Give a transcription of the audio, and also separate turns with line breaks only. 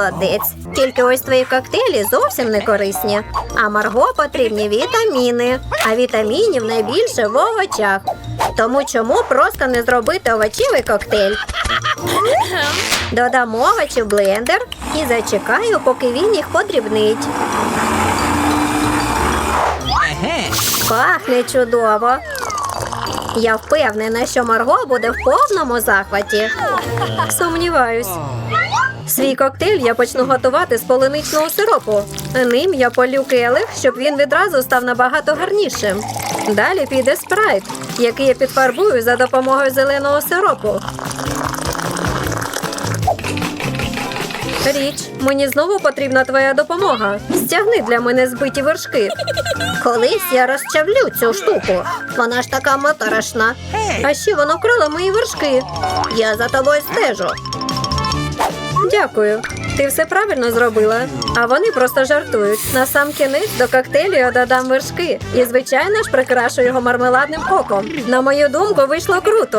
молодець. Тільки ось твої коктейлі зовсім не корисні. А Марго потрібні вітаміни. А вітамінів найбільше в овочах. Тому чому просто не зробити овочевий коктейль? Додам овочі в блендер і зачекаю, поки він їх подрібнить. Пахне чудово. Я впевнена, що Марго буде в повному захваті. Сумніваюсь. Свій коктейль я почну готувати з полуничного сиропу. Ним я полю келих, щоб він відразу став набагато гарнішим. Далі піде спрайт, який я підфарбую за допомогою зеленого сиропу. Річ, мені знову потрібна твоя допомога. Стягни для мене збиті вершки. Колись я розчавлю цю штуку. Вона ж така моторошна. А ще воно вкрала мої вершки. Я за тобою стежу. Дякую. Ти все правильно зробила. А вони просто жартують. На сам кінець до коктейлю я додам вершки. І, звичайно ж, прикрашу його мармеладним оком. На мою думку, вийшло круто.